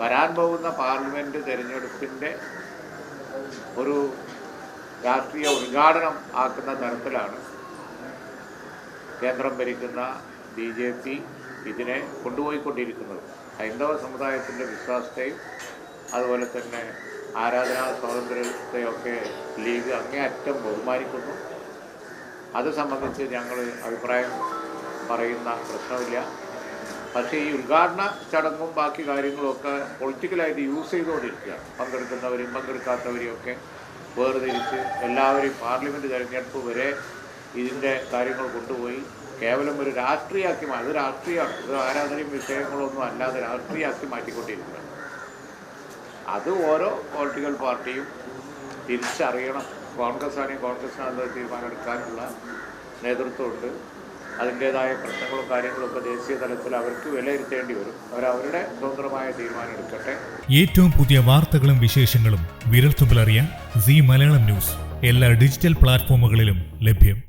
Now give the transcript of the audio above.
വരാൻ പോകുന്ന പാർലമെന്റ് തിരഞ്ഞെടുപ്പിന്റെ ഒരു രാഷ്ട്രീയ ഉദ്ഘാടനം ആക്കുന്ന തരത്തിലാണ് കേന്ദ്രം ഭരിക്കുന്ന ബി ജെ പി ഇതിനെ കൊണ്ടുപോയിക്കൊണ്ടിരിക്കുന്നത്. ഹൈന്ദവ സമുദായത്തിന്റെ വിശ്വാസത്തെയും അതുപോലെ തന്നെ ആരാധനാ സ്വാതന്ത്ര്യത്തെയൊക്കെ ലീഗ് അങ്ങേയറ്റം ബഹുമാനിക്കുന്നു. അത് സംബന്ധിച്ച് ഞങ്ങൾ അഭിപ്രായം പറയുന്ന പ്രശ്നമില്ല. പക്ഷേ ഈ ഉദ്ഘാടന ചടങ്ങും ബാക്കി കാര്യങ്ങളൊക്കെ പൊളിറ്റിക്കലായിട്ട് യൂസ് ചെയ്തുകൊണ്ടിരിക്കുകയാണ്. പങ്കെടുക്കുന്നവരും പങ്കെടുക്കാത്തവരെയും ഒക്കെ വേർതിരിച്ച് എല്ലാവരെയും പാർലമെന്റ് തിരഞ്ഞെടുപ്പ് വരെ ഇതിന്റെ കാര്യങ്ങൾ കൊണ്ടുപോയി കേവലം ഒരു രാഷ്ട്രീയമാക്കി അത് രാഷ്ട്രീയമാണ്. ഇത് ആരാധനയും വിഷയങ്ങളൊന്നും അല്ലാതെ രാഷ്ട്രീയമാക്കി മാറ്റിക്കൊണ്ടിരിക്കുകയാണ്. അത് ഓരോ പൊളിറ്റിക്കൽ പാർട്ടിയും തിരിച്ചറിയണം. കോൺഗ്രസ് ആണെങ്കിൽ കോൺഗ്രസിനകത്ത് തീരുമാനമെടുക്കാനുള്ള നേതൃത്വമുണ്ട്. അതിന്റേതായ പ്രശ്നങ്ങളും കാര്യങ്ങളും ഒക്കെ ദേശീയ തലത്തിൽ അവർക്ക് വിലയിരുത്തേണ്ടി വരും. അവരവരുടെ സ്വതന്ത്രമായ തീരുമാനം എടുക്കട്ടെ. ഏറ്റവും പുതിയ വാർത്തകളും വിശേഷങ്ങളും വിരൽത്തുമ്പിൽ അറിയാൻ സി മലയാളം ന്യൂസ്. എല്ലാ ഡിജിറ്റൽ പ്ലാറ്റ്ഫോമുകളിലും ലഭ്യം.